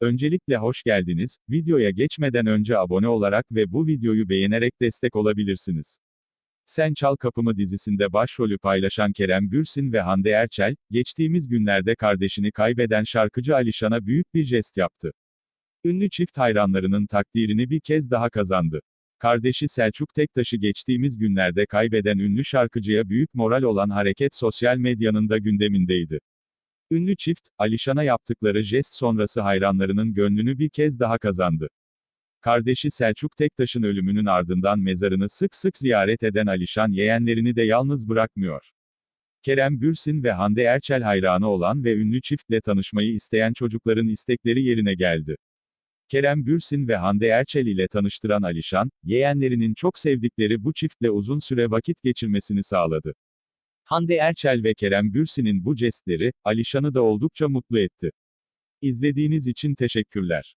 Öncelikle hoş geldiniz. Videoya geçmeden önce abone olarak ve bu videoyu beğenerek destek olabilirsiniz. Sen Çal Kapımı dizisinde başrolü paylaşan Kerem Bürsin ve Hande Erçel, geçtiğimiz günlerde kardeşini kaybeden şarkıcı Alişan'a büyük bir jest yaptı. Ünlü çift hayranlarının takdirini bir kez daha kazandı. Kardeşi Selçuk Tektaş'ı geçtiğimiz günlerde kaybeden ünlü şarkıcıya büyük moral olan hareket sosyal medyanın da gündemindeydi. Ünlü çift, Alişan'a yaptıkları jest sonrası hayranlarının gönlünü bir kez daha kazandı. Kardeşi Selçuk Tektaş'ın ölümünün ardından mezarını sık sık ziyaret eden Alişan yeğenlerini de yalnız bırakmıyor. Kerem Bürsin ve Hande Erçel hayranı olan ve ünlü çiftle tanışmayı isteyen çocukların istekleri yerine geldi. Kerem Bürsin ve Hande Erçel ile tanıştıran Alişan, yeğenlerinin çok sevdikleri bu çiftle uzun süre vakit geçirmesini sağladı. Hande Erçel ve Kerem Bürsin'in bu jestleri, Alişan'ı da oldukça mutlu etti. İzlediğiniz için teşekkürler.